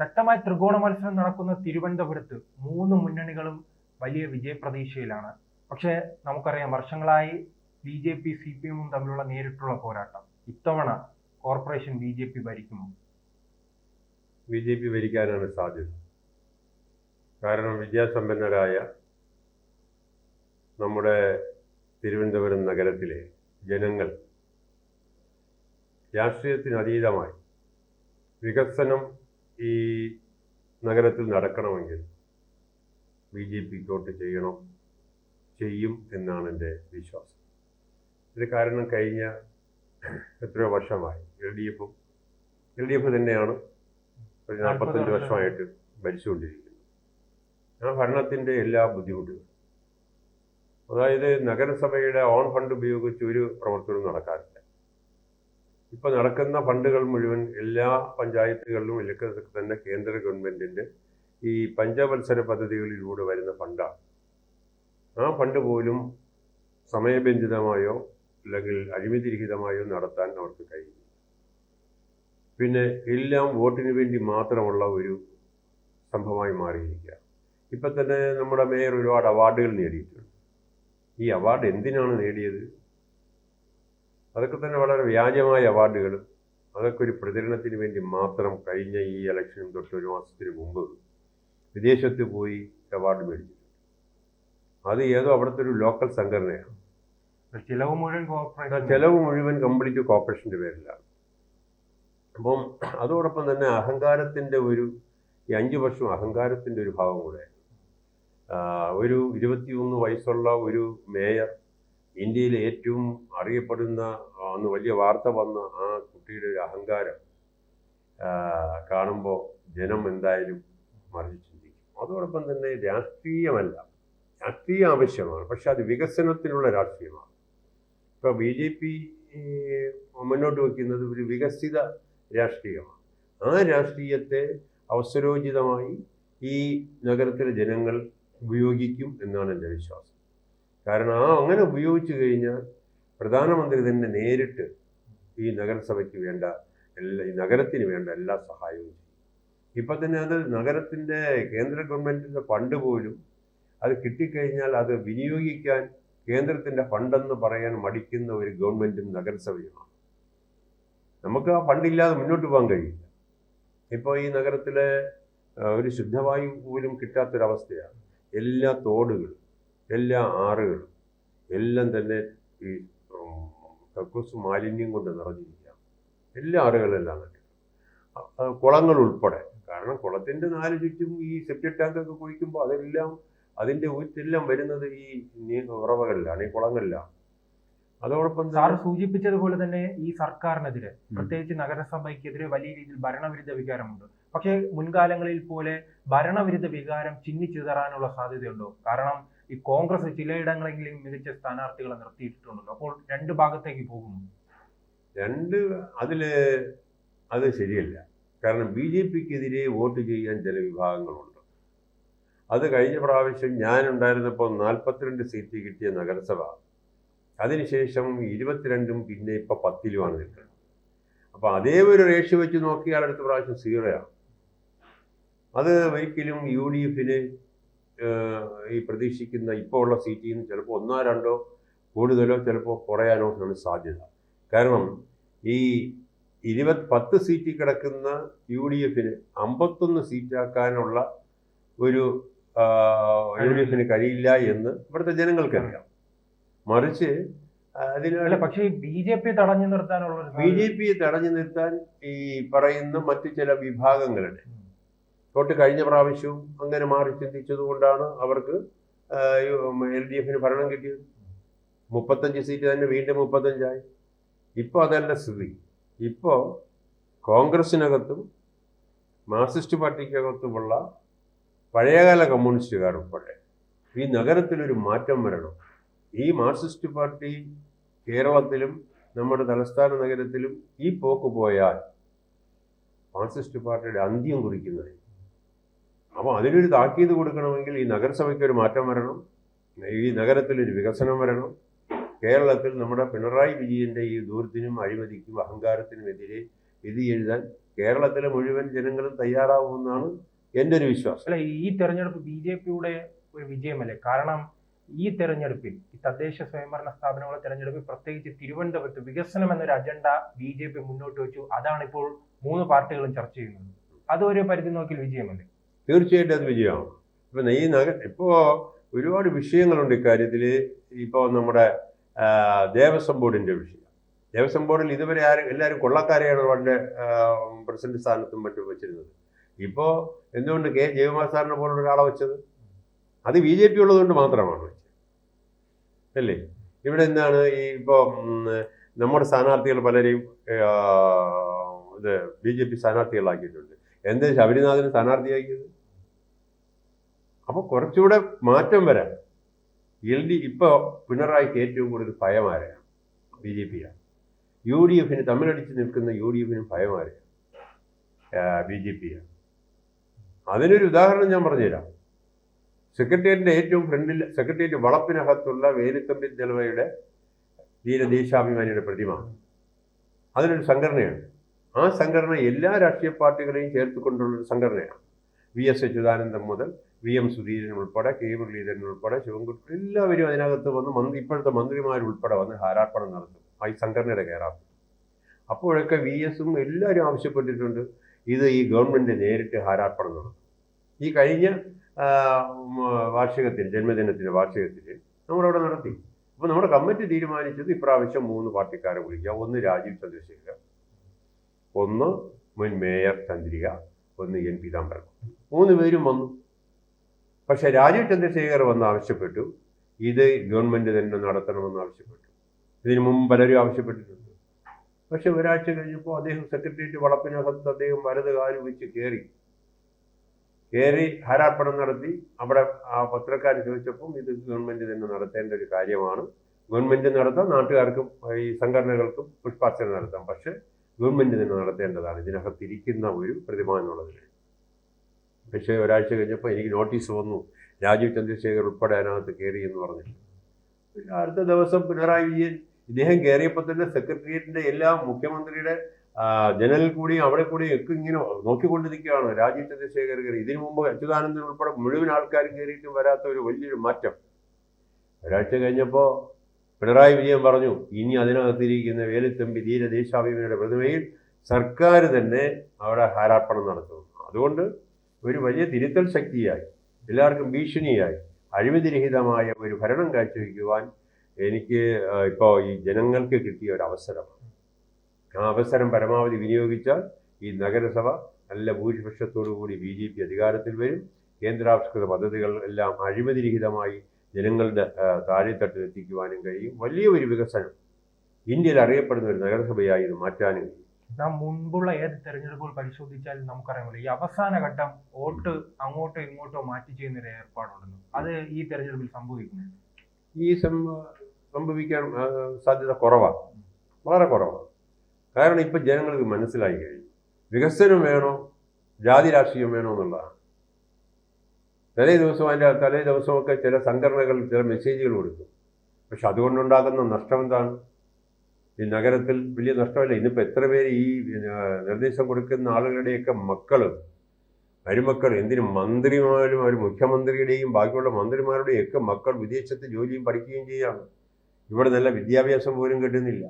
ശക്തമായ ത്രികോണ മത്സരം നടക്കുന്ന തിരുവനന്തപുരത്ത് മൂന്ന് മുന്നണികളും വലിയ വിജയപ്രതീക്ഷയിലാണ്. പക്ഷേ നമുക്കറിയാം വർഷങ്ങളായി B J P C P എമ്മും തമ്മിലുള്ള നേരിട്ടുള്ള പോരാട്ടം. ഇത്തവണ കോർപ്പറേഷൻ ബി ജെ പി ഭരിക്കുമോ? ബി ജെ പി ഭരിക്കാനാണ് സാധ്യത. കാരണം വിദ്യാസമ്പന്നരായ നമ്മുടെ തിരുവനന്തപുരം നഗരത്തിലെ ജനങ്ങൾ രാഷ്ട്രീയത്തിനതീതമായി വികസനം ഈ നഗരത്തിൽ നടക്കണമെങ്കിൽ ബി ജെ പിക്ക് വോട്ട് ചെയ്യണം ചെയ്യും എന്നാണ് എന്റെ വിശ്വാസം. ഇത് കാരണം കഴിഞ്ഞ എത്രയോ വർഷമായി എൽ ഡി എഫും എൽ ഡി എഫ് തന്നെയാണ് ഒരു നാൽപ്പത്തഞ്ച് വർഷമായിട്ട് ഭരിച്ചുകൊണ്ടിരിക്കുന്നത്. ആ ഭരണത്തിന്റെ എല്ലാ ബുദ്ധിമുട്ടുകളും. അതായത് നഗരസഭയുടെ ഓൺ ഫണ്ട് ഉപയോഗിച്ച് ഒരു പ്രവർത്തനവും നടക്കാറില്ല. ഇപ്പം നടക്കുന്ന ഫണ്ടുകൾ മുഴുവൻ എല്ലാ പഞ്ചായത്തുകളിലും ഇലക്ക തന്നെ കേന്ദ്ര ഗവൺമെന്റിന്റെ ഈ പഞ്ചവത്സര പദ്ധതികളിലൂടെ വരുന്ന ഫണ്ടാണ്. ആ ഫണ്ട് പോലും സമയബന്ധിതമായോ അല്ലെങ്കിൽ അഴിമതിരഹിതമായോ നടത്താൻ അവർക്ക് കഴിയും പിന്നെ എല്ലാം വോട്ടിന് വേണ്ടി മാത്രമുള്ള ഒരു സംഭവമായി മാറിയിരിക്കുക ഇപ്പം തന്നെ നമ്മുടെ മേയർ ഒരുപാട് അവാർഡുകൾ നേടിയിട്ടുണ്ട്. ഈ അവാർഡ് എന്തിനാണ് നേടിയത്? അതൊക്കെ തന്നെ വളരെ വ്യാജമായ അവാർഡുകൾ. അതൊക്കെ ഒരു പ്രചരണത്തിന് വേണ്ടി മാത്രം കഴിഞ്ഞ ഈ ഇലക്ഷനും തൊട്ട് ഒരു മാസത്തിന് മുമ്പ് വിദേശത്ത് പോയി അവാർഡ് മേടിച്ചിട്ടുണ്ട്. അത് ഏതോ അവിടുത്തെ ഒരു ലോക്കൽ സംഘടനയാണ്. ചിലവ് മുഴുവൻ കോർപ്പറേഷൻ ചെലവ് മുഴുവൻ കംപ്ലീറ്റ് കോർപ്പറേഷന്റെ പേരിലാണ്. അപ്പം അതോടൊപ്പം തന്നെ അഹങ്കാരത്തിന്റെ ഒരു ഈ അഞ്ച് വർഷം അഹങ്കാരത്തിന്റെ ഒരു ഭാഗം കൂടെ ഒരു ഇരുപത്തിയൊന്ന് വയസ്സുള്ള ഒരു മേയർ ഇന്ത്യയിലെ ഏറ്റവും അറിയപ്പെടുന്ന അന്ന് വലിയ വാർത്ത വന്ന ആ കുട്ടിയുടെ ഒരു അഹങ്കാരം കാണുമ്പോൾ ജനം എന്തായാലും മറിച്ച് ചിന്തിക്കും അതോടൊപ്പം തന്നെ രാഷ്ട്രീയമല്ല. രാഷ്ട്രീയം ആവശ്യമാണ് പക്ഷെ അത് വികസനത്തിനുള്ള രാഷ്ട്രീയമാണ്. ഇപ്പോൾ ബി ജെ പി മുന്നോട്ട് വയ്ക്കുന്നത് ഒരു വികസിത രാഷ്ട്രീയമാണ്. ആ രാഷ്ട്രീയത്തെ അവസരോചിതമായി ഈ നഗരത്തിലെ ജനങ്ങൾ ഉപയോഗിക്കും എന്നാണ് എന്റെ വിശ്വാസം. കാരണം ആ അങ്ങനെ ഉപയോഗിച്ചു കഴിഞ്ഞാൽ പ്രധാനമന്ത്രി തന്നെ നേരിട്ട് ഈ നഗരസഭയ്ക്ക് വേണ്ട എല്ലാ ഈ നഗരത്തിന് വേണ്ട എല്ലാ സഹായവും ചെയ്യും. ഇപ്പം തന്നെ അത് നഗരത്തിന്റെ കേന്ദ്ര ഗവൺമെന്റിന്റെ ഫണ്ട് പോലും അത് കിട്ടിക്കഴിഞ്ഞാൽ അത് വിനിയോഗിക്കാൻ കേന്ദ്രത്തിന്റെ ഫണ്ടെന്ന് പറയാൻ മടിക്കുന്ന ഒരു ഗവൺമെന്റും നഗരസഭയുമാണ്. നമുക്ക് ആ ഫണ്ടില്ലാതെ മുന്നോട്ട് പോകാൻ കഴിയില്ല. ഇപ്പോൾ ഈ നഗരത്തിലെ ഒരു ശുദ്ധവായു പോലും കിട്ടാത്തൊരവസ്ഥയാണ് എല്ലാ തോടുകളും. എല്ലാ ആറുകളും എല്ലാം തന്നെ ഈ കക്കൂസ് മാലിന്യം കൊണ്ട് നിറഞ്ഞിരിക്കുകയാണ്. എല്ലാ ആറുകളെല്ലാം തന്നെ കുളങ്ങൾ ഉൾപ്പെടെ. കാരണം കുളത്തിന്റെ നാല് ചുറ്റും ഈ സെപ്റ്റിക് ടാങ്കൊക്കെ കുഴിക്കുമ്പോൾ അതെല്ലാം അതിന്റെ ഊറ്റെല്ലാം വരുന്നത് ഈ ഉറവകളിലാണ് ഈ കുളങ്ങളിലാണ്. അതോടൊപ്പം സാർ സൂചിപ്പിച്ചതുപോലെ തന്നെ ഈ സർക്കാരിനെതിരെ പ്രത്യേകിച്ച് നഗരസഭയ്ക്കെതിരെ വലിയ രീതിയിൽ ഭരണവിരുദ്ധ വികാരമുണ്ട്. പക്ഷേ മുൻകാലങ്ങളിൽ പോലെ ഭരണവിരുദ്ധ വികാരം ചിന്നിച്ചിതറാനുള്ള സാധ്യതയുണ്ടോ? കാരണം ഈ കോൺഗ്രസ് ചിലയിടങ്ങളെങ്കിലും മികച്ച സ്ഥാനാർത്ഥികളെ നിർത്തിയിട്ടുണ്ടല്ലോ അപ്പോൾ രണ്ട് ഭാഗത്തേക്ക് പോകും. രണ്ട് അതിൽ അത് ശരിയല്ല. കാരണം ബി ജെ പിക്കെതിരെ വോട്ട് ചെയ്യാൻ ചില വിഭാഗങ്ങളുണ്ട്. അത് കഴിഞ്ഞ പ്രാവശ്യം ഞാനുണ്ടായിരുന്നപ്പോൾ നാൽപ്പത്തിരണ്ട് സീറ്റ് കിട്ടിയ നഗരസഭ അതിനുശേഷം ഇരുപത്തിരണ്ടും പിന്നെ ഇപ്പോൾ പത്തിലുമാണ് നിൽക്കുന്നത്. അപ്പോൾ അതേ ഒരു റേഷ്യോ വെച്ച് നോക്കിയാൽ അടുത്ത പ്രാവശ്യം സീറോയാണ്. അത് ഒരിക്കലും യു ഡി എഫിന് ഈ പ്രതീക്ഷിക്കുന്ന ഇപ്പോൾ ഉള്ള സീറ്റിൽ നിന്ന് ചിലപ്പോൾ ഒന്നോ രണ്ടോ കൂടുതലോ ചിലപ്പോൾ കുറയാനോ ആണ് സാധ്യത. കാരണം ഈ ഇരുപത് പത്ത് സീറ്റിൽ കിടക്കുന്ന യു ഡി എഫിന് അമ്പത്തൊന്ന് സീറ്റാക്കാനുള്ള ഒരു യു ഡി എഫിന് കഴിയില്ല എന്ന് ഇവിടുത്തെ ജനങ്ങൾക്കറിയാം മറിച്ച് അതിനുള്ള അതിന് പക്ഷേ ബി ജെ പി തടഞ്ഞു നിർത്താനുള്ള ബി ജെ പി തടഞ്ഞു നിർത്താൻ ഈ പറയുന്ന മറ്റു ചില വിഭാഗങ്ങളുടെ തൊട്ട് കഴിഞ്ഞ പ്രാവശ്യവും അങ്ങനെ മാറി ചിന്തിച്ചത് കൊണ്ടാണ് അവർക്ക് എൽ ഡി എഫിന് ഭരണം കിട്ടിയത്. മുപ്പത്തഞ്ച് സീറ്റ് തന്നെ വീണ്ടും മുപ്പത്തഞ്ചായി. ഇപ്പോൾ അതല്ല സ്ഥിതി. ഇപ്പോൾ കോൺഗ്രസിനകത്തും മാർക്സിസ്റ്റ് പാർട്ടിക്കകത്തുമുള്ള പഴയകാല കമ്മ്യൂണിസ്റ്റുകാർ ഉൾപ്പെടെ ഈ നഗരത്തിലൊരു മാറ്റം വരണം. ഈ മാർക്സിസ്റ്റ് പാർട്ടി കേരളത്തിലും നമ്മുടെ തലസ്ഥാന നഗരത്തിലും ഈ പോക്ക് പോയാൽ മാർക്സിസ്റ്റ് പാർട്ടിയുടെ അന്ത്യം കുറിക്കുന്നതായി അപ്പോൾ അതിനൊരു താക്കീത് കൊടുക്കണമെങ്കിൽ ഈ നഗരസഭയ്ക്ക് ഒരു മാറ്റം വരണം. ഈ നഗരത്തിലൊരു വികസനം വരണം. കേരളത്തിൽ നമ്മുടെ പിണറായി വിജയന്റെ ഈ ദൂരത്തിനും അഴിമതിക്കും അഹങ്കാരത്തിനുമെതിരെ വിധി എഴുതാൻ കേരളത്തിലെ മുഴുവൻ ജനങ്ങളും തയ്യാറാവുമെന്നാണ് എന്റെ ഒരു വിശ്വാസം. അല്ല ഈ തെരഞ്ഞെടുപ്പ് ബി ജെ പിയുടെ ഒരു വിജയമല്ലേ? കാരണം ഈ തെരഞ്ഞെടുപ്പിൽ ഈ തദ്ദേശ സ്വയംഭരണ സ്ഥാപനങ്ങളെ തെരഞ്ഞെടുപ്പിൽ പ്രത്യേകിച്ച് തിരുവനന്തപുരത്ത് വികസനം എന്നൊരു അജണ്ട ബി ജെ പി മുന്നോട്ട് വെച്ചു. അതാണ് ഇപ്പോൾ മൂന്ന് പാർട്ടികളും ചർച്ച ചെയ്യുന്നത്. അതൊരു പരിധി നോക്കിൽ വിജയമല്ലേ? തീർച്ചയായിട്ടും അത് വിജയമാണ് ഇപ്പം ഈ നഗ ഇപ്പോൾ ഒരുപാട് വിഷയങ്ങളുണ്ട് ഇക്കാര്യത്തിൽ ഇപ്പോൾ നമ്മുടെ ദേവസ്വം ബോർഡിന്റെ വിഷയം. ദേവസ്വം ബോർഡിൽ ഇതുവരെ ആരും എല്ലാവരും കൊള്ളക്കാരെയാണ് പണ്ട് പ്രസിഡന്റ് സ്ഥാനത്തും മറ്റും വെച്ചിരുന്നത്. ഇപ്പോൾ എന്തുകൊണ്ട് കെ. ജയകുമാർ സാറിനെ പോലുള്ള ഒരാളെ വെച്ചത്? അത് ബി ജെ പി ഉള്ളതുകൊണ്ട് മാത്രമാണ് വെച്ചത്. അല്ലേ? ഇവിടെ എന്താണ് ഈ ഇപ്പോൾ നമ്മുടെ സ്ഥാനാർത്ഥികൾ പലരെയും ഇത് ബി ജെ പി സ്ഥാനാർത്ഥികളാക്കിയിട്ടുണ്ട്. എന്താ ശബരിനാഥന് സ്ഥാനാർത്ഥിയാക്കിയത്? അപ്പോൾ കുറച്ചുകൂടെ മാറ്റം വരാം. എൽ ഡി ഇപ്പോൾ പിണറായിക്ക് ഏറ്റവും കൂടുതൽ ഭയമാരെയാണ് ബി ജെ പിയാണ്. യു ഡി എഫിന് തമ്മിലടിച്ച് നിൽക്കുന്ന യു ഡി എഫിന് ഭയം ആരെയാണ് ബി ജെ പിയാണ്. അതിനൊരു ഉദാഹരണം ഞാൻ പറഞ്ഞുതരാം. സെക്രട്ടേറിയറ്റിന്റെ ഏറ്റവും ഫ്രണ്ടിൽ സെക്രട്ടേറിയറ്റ് വളപ്പിനകത്തുള്ള വേലുത്തമ്പി ദലവയുടെ ധീരദേശാഭിമാനിയുടെ പ്രതിമ. അതിനൊരു സംഘടനയാണ് ആ സംഘടന എല്ലാ രാഷ്ട്രീയ പാർട്ടികളെയും ചേർത്തുകൊണ്ടുള്ള ഒരു സംഘടനയാണ്. വി എസ് അച്യുതാനന്ദൻ മുതൽ വി എം സുധീരൻ ഉൾപ്പെടെ കെ മുരളീധരൻ ഉൾപ്പെടെ ശിവൻകുട്ടി എല്ലാവരും അതിനകത്ത് വന്ന് മന്ത്രി ഇപ്പോഴത്തെ മന്ത്രിമാരുൾപ്പെടെ വന്ന് ഹാരാർപ്പണം നടത്തും. ഈ സംഘടനയുടെ കയറാപ്പ് അപ്പോഴൊക്കെ വി എസും എല്ലാവരും ആവശ്യപ്പെട്ടിട്ടുണ്ട്. ഇത് ഈ ഗവൺമെന്റ് നേരിട്ട് ഹാരാർപ്പണം നടത്തും. ഈ കഴിഞ്ഞ വാർഷികത്തിൽ ജന്മദിനത്തിന്റെ വാർഷികത്തിൽ നമ്മളവിടെ നടത്തി. അപ്പോൾ നമ്മുടെ കമ്മിറ്റി തീരുമാനിച്ചത് ഇപ്രാവശ്യം മൂന്ന് പാർട്ടിക്കാരെ വിളിക്കുക. ഒന്ന് രാജീവ് ചന്ദ്രശേഖർ ഒന്ന് മുൻ മേയർ ചന്ദ്രിക ഒന്ന് എൻ പി താമ്പരം മൂന്ന് പേരും വന്നു. പക്ഷെ രാജീവ് ചന്ദ്രശേഖർ വന്ന് ആവശ്യപ്പെട്ടു. ഇത് ഗവൺമെന്റ് തന്നെ നടത്തണമെന്ന് ആവശ്യപ്പെട്ടു. ഇതിനു മുമ്പ് പലരും ആവശ്യപ്പെട്ടിട്ടുണ്ട്. പക്ഷെ ഒരാഴ്ച കഴിഞ്ഞപ്പോൾ അദ്ദേഹം സെക്രട്ടേറിയറ്റ് വളപ്പിനകത്ത് അദ്ദേഹം വലത് കാലു വെച്ച് കയറി കയറി ഹാരാർപ്പണം നടത്തി. അവിടെ ആ പത്രക്കാർ ചോദിച്ചപ്പം ഇത് ഗവൺമെന്റ് തന്നെ നടത്തേണ്ട ഒരു കാര്യമാണ്. ഗവൺമെന്റ് നടത്താം നാട്ടുകാർക്കും ഈ സംഘടനകൾക്കും പുഷ്പാർച്ചന നടത്താം. പക്ഷേ ഗവൺമെന്റ് തന്നെ നടത്തേണ്ടതാണ്. ഇതിനകത്തിരിക്കുന്ന ഒരു പ്രതിമ എന്നുള്ളതിൽ പക്ഷേ ഒരാഴ്ച കഴിഞ്ഞപ്പോൾ എനിക്ക് നോട്ടീസ് വന്നു. രാജീവ് ചന്ദ്രശേഖർ ഉൾപ്പെടെ അതിനകത്ത് കയറി എന്ന് പറഞ്ഞു. പിന്നെ അടുത്ത ദിവസം പിണറായി വിജയൻ ഇദ്ദേഹം കയറിയപ്പോൾ തന്നെ സെക്രട്ടേറിയറ്റിന്റെ എല്ലാ മുഖ്യമന്ത്രിയുടെ ജനലിൽ കൂടിയും അവിടെ കൂടിയും ഒക്കെ ഇങ്ങനെ നോക്കിക്കൊണ്ട് നിൽക്കുകയാണ് രാജീവ് ചന്ദ്രശേഖർ കയറി. ഇതിനു മുമ്പ് അച്യുതാനന്ദൻ ഉൾപ്പെടെ മുഴുവൻ ആൾക്കാരും കയറിയിട്ടും വരാത്ത ഒരു വലിയൊരു മാറ്റം. ഒരാഴ്ച കഴിഞ്ഞപ്പോൾ പിണറായി വിജയൻ പറഞ്ഞു ഇനി അതിനകത്തിരിക്കുന്ന വേലുത്തമ്പി ധീര ദേശാഭിമാനിയുടെ പ്രതിമയിൽ സർക്കാർ തന്നെ അവിടെ ഹാരാർപ്പണം നടത്തുന്നു അതുകൊണ്ട് ഒരു വലിയ തിരുത്തൽ ശക്തിയായി എല്ലാവർക്കും ഭീഷണിയായി അഴിമതിരഹിതമായ ഒരു ഭരണം കാഴ്ചവെക്കുവാൻ എനിക്ക് ഇപ്പോൾ ഈ ജനങ്ങൾക്ക് കിട്ടിയ ഒരു അവസരമാണ്. ആ അവസരം പരമാവധി വിനിയോഗിച്ചാൽ ഈ നഗരസഭ നല്ല ഭൂരിപക്ഷത്തോടു കൂടി ബി ജെ പി അധികാരത്തിൽ വരും. കേന്ദ്രാവിഷ്കൃത പദ്ധതികൾ എല്ലാം അഴിമതിരഹിതമായി ജനങ്ങളുടെ താഴെത്തട്ടിലെത്തിക്കുവാനും കഴിയും. വലിയ ഒരു വികസനം. ഇന്ത്യയിൽ അറിയപ്പെടുന്ന ഒരു നഗരസഭയായി ഇത് മാറ്റാനും കഴിയും. നാം മുൻപുള്ള ഏത് തെരഞ്ഞെടുപ്പുകൾ പരിശോധിച്ചാൽ നമുക്കറിയാമല്ലോ ഈ അവസാന ഘട്ടം വോട്ട് അങ്ങോട്ടോ ഇങ്ങോട്ടോ മാറ്റി ചെയ്യുന്ന ഒരു ഏർപ്പാടുണ്ടെന്ന് അത് ഈ തെരഞ്ഞെടുപ്പിൽ സംഭവിക്കുന്നു ഈ സംഭവിക്കാൻ സാധ്യത കുറവാണ് വളരെ കുറവാണ് കാരണം ഇപ്പം ജനങ്ങൾക്ക് മനസ്സിലായി കഴിഞ്ഞു. വികസനം വേണോ? ജാതി രാഷ്ട്രീയം വേണോ എന്നുള്ളതാണ്. തലേ ദിവസം അതിന്റെ തലേ ദിവസമൊക്കെ ചില സംഘടനകൾ ചില മെസ്സേജുകൾ കൊടുക്കും. പക്ഷെ അതുകൊണ്ടുണ്ടാകുന്ന നഷ്ടം എന്താണ്? ഈ നഗരത്തിൽ വലിയ നഷ്ടമല്ല. ഇന്നിപ്പോൾ എത്ര പേര് ഈ നിർദ്ദേശം കൊടുക്കുന്ന ആളുകളുടെയൊക്കെ മക്കളും മരുമക്കൾ എന്തിനും മന്ത്രിമാരും അവർ മുഖ്യമന്ത്രിയുടെയും ബാക്കിയുള്ള മന്ത്രിമാരുടെയും ഒക്കെ മക്കൾ വിദേശത്ത് ജോലിയും പഠിക്കുകയും ചെയ്യാണ് ഇവിടെ നല്ല വിദ്യാഭ്യാസം പോലും കിട്ടുന്നില്ല.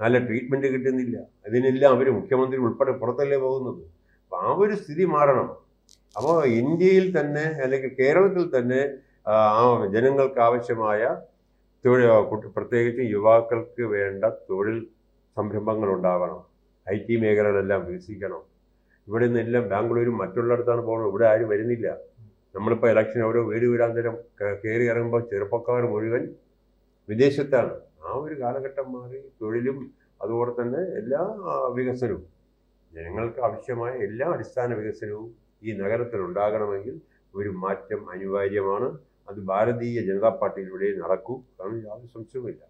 നല്ല ട്രീറ്റ്മെന്റ് കിട്ടുന്നില്ല. അതിനെല്ലാം അവർ മുഖ്യമന്ത്രി ഉൾപ്പെടെ പുറത്തല്ലേ പോകുന്നത്? അപ്പോൾ ആ ഒരു സ്ഥിതി മാറണം. അപ്പോൾ ഇന്ത്യയിൽ തന്നെ അല്ലെങ്കിൽ കേരളത്തിൽ തന്നെ ആ ജനങ്ങൾക്ക് ആവശ്യമായ തൊഴിൽ പ്രത്യേകിച്ച് യുവാക്കൾക്ക് വേണ്ട തൊഴിൽ സംരംഭങ്ങൾ ഉണ്ടാവണം ഐ ടി മേഖലകളെല്ലാം വികസിക്കണം. ഇവിടെ നിന്നെല്ലാം ബാംഗ്ലൂരും മറ്റുള്ളിടത്താണ് പോകുന്നത്. ഇവിടെ ആരും വരുന്നില്ല. നമ്മളിപ്പോൾ ഇലക്ഷൻ ഓരോ വീട് വീടാന്തരം കയറി ഇറങ്ങുമ്പോൾ ചെറുപ്പക്കാർ മുഴുവൻ വിദേശത്താണ്. ആ ഒരു കാലഘട്ടം മാറി തൊഴിലും അതുപോലെ തന്നെ എല്ലാ വികസനവും ജനങ്ങൾക്ക് ആവശ്യമായ എല്ലാ അടിസ്ഥാന വികസനവും ഈ നഗരത്തിൽ ഉണ്ടാകണമെങ്കിൽ ഒരു മാറ്റം അനിവാര്യമാണ്. അത് ഭാരതീയ ജനതാ പാർട്ടിയിലൂടെ നടക്കൂ. കാരണം യാതൊരു സംശയവുമില്ല.